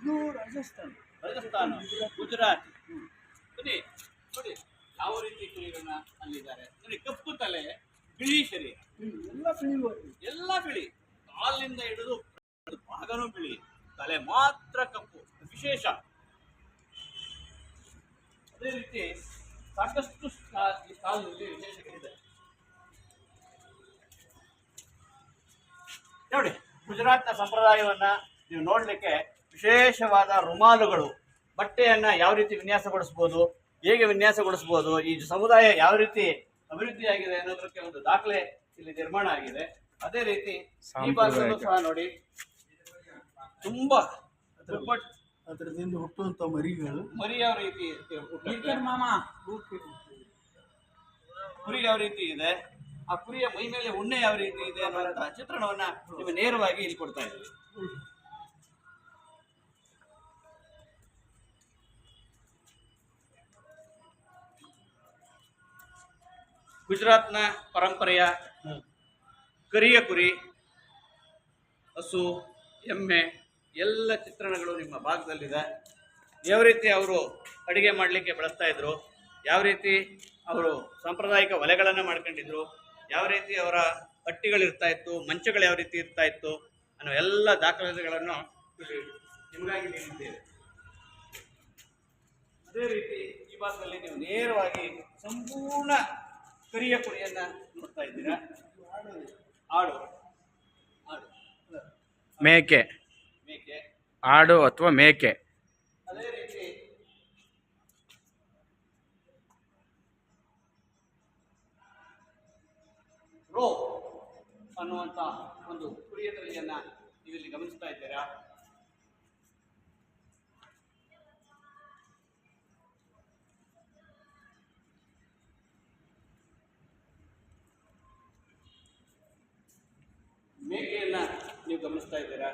ಇದು ರಾಜಸ್ಥಾನ. ರಾಜಸ್ಥಾನ ಗುಜರಾತ್. ನೋಡಿ ನೋಡಿ ಯಾವ ರೀತಿ ಕುರಿಗಳನ್ನ ಅಲ್ಲಿದ್ದಾರೆ ನೋಡಿ ಕಪ್ಪು ತಲೆ ಬಿಳಿ ಶರೀರ. ಎಲ್ಲ ಬಿಳಿ ಎಲ್ಲ ಬಿಳಿ. ಕಾಲಿನಿಂದ ಹಿಡಿದು ಭಾಗನೂ ಬಿಳಿ. ತಲೆ ಮಾತ್ರ ಕಪ್ಪು. ವಿಶೇಷ. ಅದೇ ರೀತಿ ಸಾಕಷ್ಟು ಈ ಸ್ಟಾಲ್ನಲ್ಲಿ ವಿಶೇಷಗಳಿದೆ. ನೋಡಿ ಗುಜರಾತ್ನ ಸಂಪ್ರದಾಯವನ್ನ ನೀವು ನೋಡಲಿಕ್ಕೆ ವಿಶೇಷವಾದ ರುಮಾಲುಗಳು. ಬಟ್ಟೆಯನ್ನು ಯಾವ ರೀತಿ ವಿನ್ಯಾಸಗೊಳಿಸ್ಬೋದು ಹೇಗೆ ವಿನ್ಯಾಸಗೊಳಿಸ್ಬೋದು ಈ ಸಮುದಾಯ ಯಾವ ರೀತಿ ಅಭಿವೃದ್ಧಿಯಾಗಿದೆ ಅನ್ನೋದಕ್ಕೆ ಒಂದು ದಾಖಲೆ ಇಲ್ಲಿ ನಿರ್ಮಾಣ ಆಗಿದೆ. ಅದೇ ರೀತಿ ಈ ಭಾಗದಲ್ಲೂ ಸಹ ನೋಡಿ ತುಂಬಾ ಅದರದಿಂದ ಹುಟ್ಟುವಂತ ಮರಿಗಳು. ಮರಿ ಯಾವ ರೀತಿ ಕುರಿ ಯಾವ ರೀತಿ ಇದೆ? ಆ ಕುರಿಯ ಮೈ ಮೇಲೆ ಉಣ್ಣೆ ಯಾವ ರೀತಿ ಇದೆ ಅನ್ನುವಂತಹ ಚಿತ್ರಣವನ್ನ ನಿಮಗೆ ನೇರವಾಗಿ ಇಲ್ಲಿ ಕೊಡ್ತಾ ಇದ್ದೀವಿ ಗುಜರಾತ್ನ ಪರಂಪರೆಯ ಕರಿಯ ಕುರಿ ಹಸು ಎಮ್ಮೆ ಎಲ್ಲ ಚಿತ್ರಣಗಳು ನಿಮ್ಮ ಭಾಗದಲ್ಲಿದೆ. ಯಾವ ರೀತಿ ಅವರು ಅಡಿಗೆ ಮಾಡಲಿಕ್ಕೆ ಬಳಸ್ತಾ ಇದ್ರು ಯಾವ ರೀತಿ ಅವರು ಸಾಂಪ್ರದಾಯಿಕ ಒಲೆಗಳನ್ನು ಮಾಡ್ಕೊಂಡಿದ್ರು ಯಾವ ರೀತಿ ಅವರ ಹಟ್ಟಿಗಳಿರ್ತಾ ಇತ್ತು ಮಂಚಗಳು ಯಾವ ರೀತಿ ಇರ್ತಾ ಇತ್ತು ಅನ್ನೋ ಎಲ್ಲ ದಾಖಲೆಗಳನ್ನು ನಿಮಗಾಗಿ ನೀಡಿದ್ದೇವೆ. ಅದೇ ರೀತಿ ಈ ಭಾಗದಲ್ಲಿ ನೀವು ನೇರವಾಗಿ ಸಂಪೂರ್ಣ ಕರಿಯ ಕುರಿಯನ್ನ ನೋಡ್ತಾ ಇದ್ದೀರಾ? ಆಡು. ಆಡು. ಮೇಕೆ. ಮೇಕೆ. ಆಡು ಅಥವಾ ಮೇಕೆ. ಅದೇ ರೀತಿ. ರೋ ಅನ್ನುವಂತ ಒಂದು ಕುರಿಯ ತಳಿಯನ್ನ ನೀವಿಲ್ಲಿ ಇಲ್ಲಿ ಗಮನಿಸ್ತಾ ಇದ್ದೀರಾ? ಮೇಕೆಯನ್ನ ನೀವು ಗಮನಿಸ್ತಾ ಇದ್ದೀರಾ?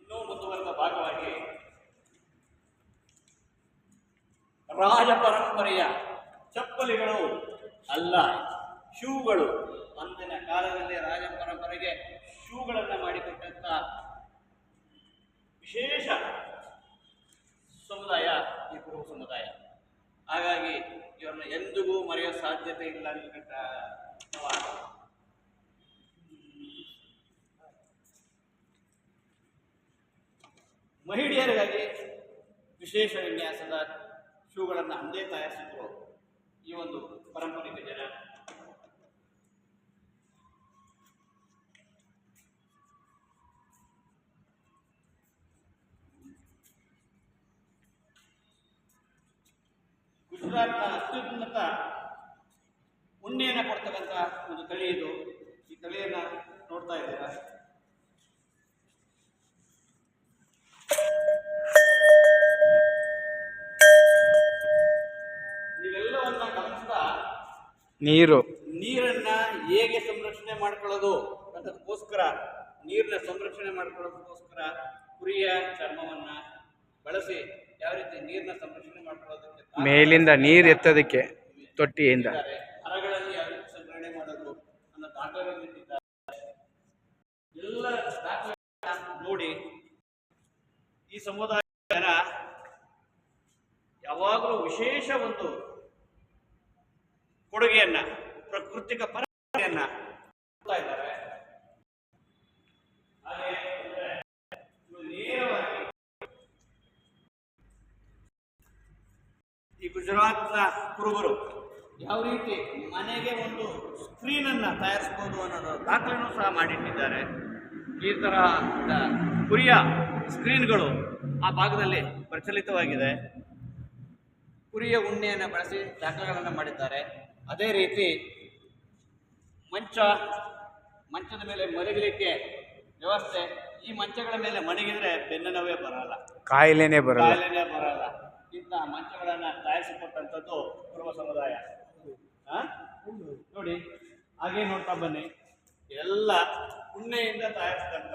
ಇನ್ನೂ ಮುಂದುವರೆದ ಭಾಗವಾಗಿ ರಾಜ ಪರಂಪರೆಯ ಚಪ್ಪಲಿಗಳು ಅಲ್ಲ, ಶೂಗಳು. ಅಂದಿನ ಕಾಲದಲ್ಲಿ ರಾಜ ಪರಂಪರೆಗೆ ಶೂಗಳನ್ನು ಮಾಡಿಕೊಟ್ಟಂತ ವಿಶೇಷ ಸಮುದಾಯ ಈ ಕುರುಬ ಸಮುದಾಯ. ಹಾಗಾಗಿ ಇವರನ್ನ ಎಂದಿಗೂ ಮರೆಯೋ ಸಾಧ್ಯತೆ ಇಲ್ಲ ಅನ್ನತಕ್ಕ ಮಹಿಳೆಯರಿಗಾಗಿ ವಿಶೇಷ ವಿನ್ಯಾಸದ ಶೂಗಳನ್ನು ಅಂದೇ ತಯಾರಿಸಿದ್ರು ಈ ಒಂದು ಪಾರಂಪರಿಕ ಜನ. ಗುಜರಾತ್ನ ಅತ್ಯುನ್ನತ ಉಣ್ಣೆಯನ್ನು ಕೊಡ್ತಕ್ಕಂಥ ಒಂದು ತಳಿ ಇದು. ಈ ತಳಿಯನ್ನು ನೋಡ್ತಾ ಇದ್ದೀರಾ? ನೀರು. ನೀರನ್ನ ಹೇಗೆ ಸಂರಕ್ಷಣೆ ಮಾಡ್ಕೊಳ್ಳೋದು ಅದಕ್ಕೋಸ್ಕರ ನೀರನ್ನ ಸಂರಕ್ಷಣೆ ಮಾಡ್ಕೊಳ್ಳೋದಕ್ಕೋಸ್ಕರ ಕುರಿಯ ಚರ್ಮವನ್ನ ಬಳಸಿ ಯಾವ ರೀತಿ ನೀರನ್ನ ಸಂರಕ್ಷಣೆ ಮಾಡ್ಕೊಳ್ಳೋದಕ್ಕೆ ಮೇಲಿಂದ ನೀರು ಎತ್ತೋದಕ್ಕೆ ತೊಟ್ಟಿಯಿಂದ. ಮರಗಳಲ್ಲಿ ಯಾವ ರೀತಿ ಸಂಗ್ರಹಣೆ ಮಾಡೋದು ಅನ್ನೋ ದಾಖಲೆಗಳನ್ನು ಇಟ್ಟಿದ್ದಾರೆ. ಎಲ್ಲ ದಾಖಲೆಗಳನ್ನ ನೋಡಿ ಈ ಸಮುದಾಯ ಜನ ಯಾವಾಗಲೂ ವಿಶೇಷ ಒಂದು ಕೊಡುಗೆಯನ್ನ, ಪ್ರಕೃತಿಕ ಪರಂಪರೆಯನ್ನ ಇದ್ದಾರೆ. ಈ ಗುಜರಾತ್ನ ಕುರುಬರು ಯಾವ ರೀತಿ ಮನೆಗೆ ಒಂದು ಸ್ಕ್ರೀನ್ ಅನ್ನ ತಯಾರಿಸ್ಬೋದು ಅನ್ನೋದು ದಾಖಲೆನೂ ಸಹ ಮಾಡಿಟ್ಟಿದ್ದಾರೆ. ಈ ತರ ಕುರಿಯ ಸ್ಕ್ರೀನ್ಗಳು ಆ ಭಾಗದಲ್ಲಿ ಪ್ರಚಲಿತವಾಗಿದೆ. ಕುರಿಯ ಉಣ್ಣೆಯನ್ನು ಬಳಸಿ ದಾಖಲೆಗಳನ್ನು ಮಾಡಿದ್ದಾರೆ. ಅದೇ ರೀತಿ ಮಂಚ ಮಂಚದ ಮೇಲೆ ಮಲಗಲಿಕ್ಕೆ ವ್ಯವಸ್ಥೆ. ಈ ಮಂಚಗಳ ಮೇಲೆ ಮಣಗಿದ್ರೆ ಬೆನ್ನು ನೋವೇ ಬರಲ್ಲ. ಕಾಯಿಲೆನೇ ಬರಲ್ಲ. ಕಾಯಿಲೆನೇ ಬರಲ್ಲ. ಇಂಥ ಮಂಚಗಳನ್ನ ತಯಾರಿಸಿಕೊಟ್ಟಂಥದ್ದು ಕುರುಬ ಸಮುದಾಯ? ನೋಡಿ ಹಾಗೆ ನೋಡ್ತಾ ಬನ್ನಿ. ಎಲ್ಲ ಉಣ್ಣೆಯಿಂದ ತಯಾರಿಸಿದಂಥ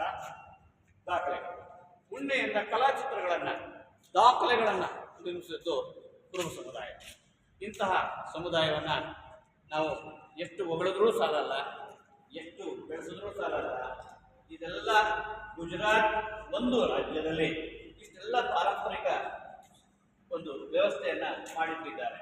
ದಾಖಲೆ. ಉಣ್ಣೆಯಿಂದ ಕಲಾಚಿತ್ರಗಳನ್ನ ದಾಖಲೆಗಳನ್ನ ನಿರ್ಮಿಸಿದ್ದು ಕುರುಬ ಸಮುದಾಯ. ಇಂತಹ ಸಮುದಾಯವನ್ನು ನಾವು ಎಷ್ಟು ಹೊಗಳಿದ್ರೂ ಸಾಲಲ್ಲ, ಎಷ್ಟು ಬೆಳೆಸಿದ್ರೂ ಸಾಲಲ್ಲ. ಇದೆಲ್ಲ ಗುಜರಾತ್ ಒಂದು ರಾಜ್ಯದಲ್ಲಿ ಇಷ್ಟೆಲ್ಲ ಪಾರಂಪರಿಕ ಒಂದು ವ್ಯವಸ್ಥೆಯನ್ನು ಮಾಡಿಟ್ಟಿದ್ದಾರೆ.